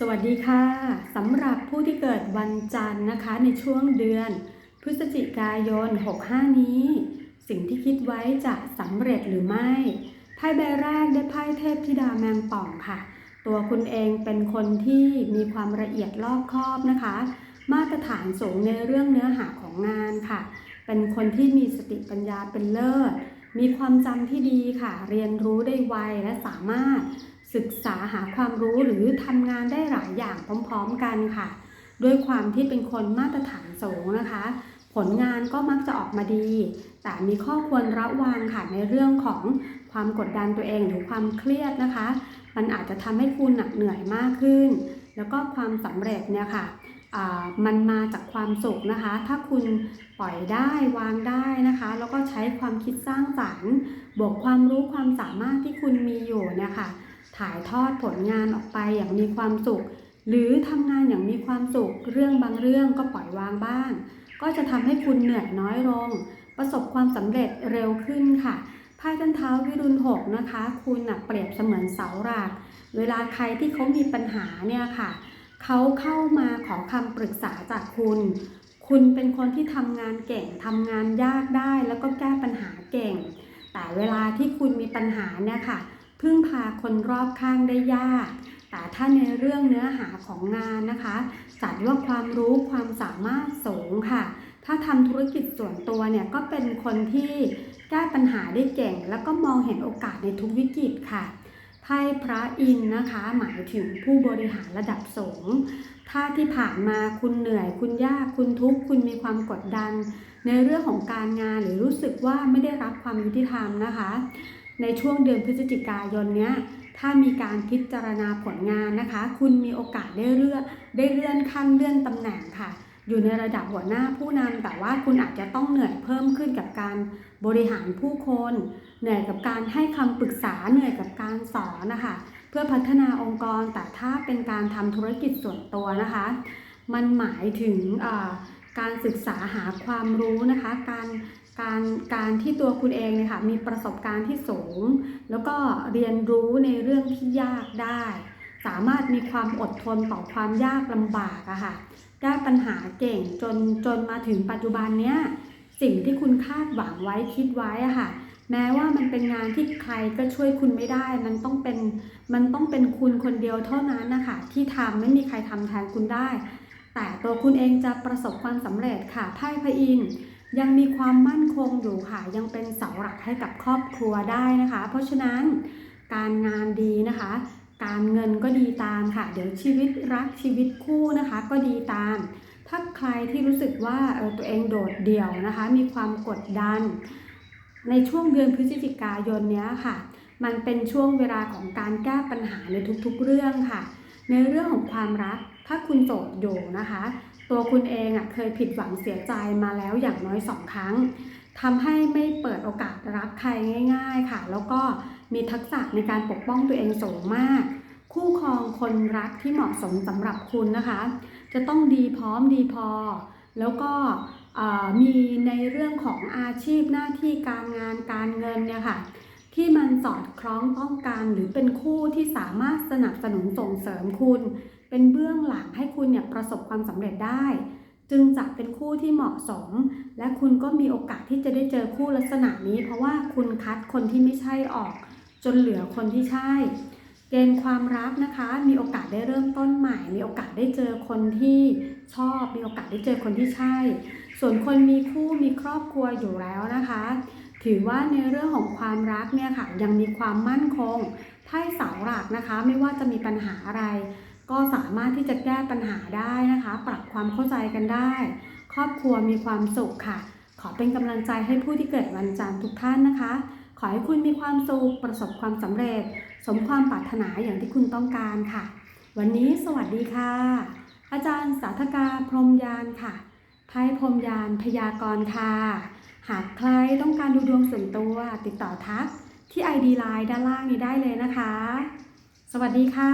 สวัสดีค่ะสำหรับผู้ที่เกิดวันจันทร์นะคะในช่วงเดือน พฤศจิกายน 65 นี้ สิ่งที่คิดไว้จะสำเร็จหรือไม่ไพ่ใบแรกได้ไพ่เทพธิดาแมงป่องค่ะ ตัวคุณเองเป็นคนที่มีความละเอียดรอบคอบนะคะ มาตรฐานสูงในเรื่องเนื้อหาของงานค่ะ เป็นคนที่มีสติปัญญาเป็นเลิศมีความจำที่ดีค่ะ เรียนรู้ได้ไวและสามารถ ศึกษาหาความรู้หรือทำงานได้หลายอย่างพร้อมๆกันค่ะ ด้วยความที่เป็นคนมาตรฐานสูงนะคะ ผลงานก็มักจะออกมาดี แต่มีข้อควรระวังค่ะในเรื่องของความกดดันตัวเองหรือความเครียดนะคะ มันอาจจะทำให้คุณหนักเหนื่อยมากขึ้น แล้วก็ความสำเร็จเนี่ยค่ะมันมาจากความสุขนะคะ ถ้าคุณปล่อยได้วางได้นะคะ แล้วก็ใช้ความคิดสร้างสรรค์ บวกความรู้ความสามารถที่คุณมีอยู่เนี่ยค่ะ ถ่ายทอดผลงานออกไปอย่างมีความสุข หรือทำงานอย่างมีความสุข เรื่องบางเรื่องก็ปล่อยวางบ้าง ก็จะทำให้คุณเหนื่อยน้อยลง ประสบความสำเร็จเร็วขึ้นค่ะไพ่ต้นเท้าวิรุณหกนะคะ คุณนะเปรียบเสมือนเสาหลัก เวลาใครที่เขามีปัญหาเนี่ยค่ะ เขาเข้ามาขอคำปรึกษาจากคุณ คุณเป็นคนที่ทำงานเก่งทำงานยากได้แล้วก็แก้ปัญหาเก่ง แต่เวลาที่คุณมีปัญหาเนี่ยค่ะ พึ่งพาคนรอบข้างได้ยาก แต่ถ้าในเรื่องเนื้อหาของงานนะคะจัดว่าความรู้ความสามารถสูงค่ะ ถ้าทำธุรกิจส่วนตัวเนี่ยก็เป็นคนที่แก้ปัญหาได้เก่ง แล้วก็มองเห็นโอกาสในทุกวิกฤตค่ะไพ่พระอินนะคะ หมายถึงผู้บริหารระดับสูง ถ้าที่ผ่านมาคุณเหนื่อย คุณยาก คุณทุกข์ คุณมีความกดดัน ในเรื่องของการงานหรือรู้สึกว่าไม่ได้รับความยุติธรรมนะคะ ในช่วงเดือนพฤศจิกายนเนี้ยถ้ามีการพิจารณาผลงานนะคะ คุณมีโอกาสได้เลื่อนได้เลื่อนขั้นเลื่อนตำแหน่งค่ะ อยู่ในระดับหัวหน้าผู้นำแต่ว่าคุณอาจจะต้องเหนื่อยเพิ่มขึ้นกับการบริหารผู้คน เหนื่อยกับการให้คำปรึกษาเหนื่อยกับการสอนนะคะ เพื่อพัฒนาองค์กรแต่ถ้าเป็นการทำธุรกิจส่วนตัวนะคะ มันหมายถึงการศึกษาหาความรู้นะคะ การ การการที่ตัวคุณเองเนี่ยค่ะมีประสบการณ์ที่สูง แล้วก็เรียนรู้ในเรื่องที่ยากได้ สามารถมีความอดทนต่อความยากลำบากอะค่ะแก้ปัญหาเก่งจนจนมาถึงปัจจุบันเนี้ยสิ่งที่คุณคาดหวังไว้คิดไว้อะค่ะ แม้ว่ามันเป็นงานที่ใครก็ช่วยคุณไม่ได้ มันต้องเป็นมันต้องเป็นคุณคนเดียวเท่านั้นนะคะที่ทำไม่มีใครทำแทนคุณได้ แต่ตัวคุณเองจะประสบความสำเร็จค่ะไพ่พระอินทร์ ยังมีความมั่นคงอยู่ค่ะ ยังเป็นเสาหลักให้กับครอบครัวได้นะคะ เพราะฉะนั้นการงานดีนะคะ การเงินก็ดีตามค่ะ เดี๋ยวชีวิตรักชีวิตคู่นะคะ ก็ดีตาม ถ้าใครที่รู้สึกว่าเออตัวเองโดดเดี่ยวนะคะ มีความกดดัน ในช่วงเดือนพฤศจิกายนเนี้ยค่ะ มันเป็นช่วงเวลาของการแก้ปัญหาในทุกๆเรื่องค่ะ ในเรื่องของความรักถ้าคุณโสดอยู่นะคะ ตัวคุณเองอะเคยผิดหวังเสียใจมาแล้วอย่างน้อยสองครั้งทำให้ไม่เปิดโอกาสรักใครง่าย ๆค่ะ แล้วก็มีทักษะในการปกป้องตัวเองสูงมาก คู่ครองคนรักที่เหมาะสมสำหรับคุณนะคะ จะต้องดีพร้อมดีพอ แล้วก็มีในเรื่องของอาชีพหน้าที่การงานการเงินเนี่ยค่ะ ที่มันสอดคล้องต้องกันหรือเป็นคู่ที่สามารถสนับสนุนส่งเสริมคุณ เป็นเบื้องหลังให้คุณเนี่ยประสบความสำเร็จได้ จึงจะเป็นคู่ที่เหมาะสม และคุณก็มีโอกาสที่จะได้เจอคู่ลักษณะนี้ เพราะว่าคุณคัดคนที่ไม่ใช่ออก จนเหลือคนที่ใช่ เกณฑ์ความรักนะคะ มีโอกาสได้เริ่มต้นใหม่ มีโอกาสได้เจอคนที่ชอบ มีโอกาสได้เจอคนที่ใช่ ส่วนคนมีคู่มีครอบครัวอยู่แล้วนะคะ ถือว่าในเรื่องของความรักเนี่ยค่ะยังมีความมั่นคงไพ่เสาหลักนะคะ ไม่ว่าจะมีปัญหาอะไร ก็สามารถที่จะแก้ปัญหาได้นะคะ ปรับความเข้าใจกันได้ ครอบครัวมีความสุขค่ะ ขอเป็นกำลังใจให้ผู้ที่เกิดวันจันทร์ทุกท่านนะคะ ขอให้คุณมีความสุขประสบความสำเร็จ สมความปรารถนาอย่างที่คุณต้องการค่ะ วันนี้สวัสดีค่ะ อาจารย์สาธกาพรมยานค่ะไพ่พรมยานพยากรณ์ค่ะ หากใครต้องการดูดวงส่วนตัว ติดต่อทักที่ ID Line ด้านล่างนี้ได้เลยนะคะ สวัสดีค่ะ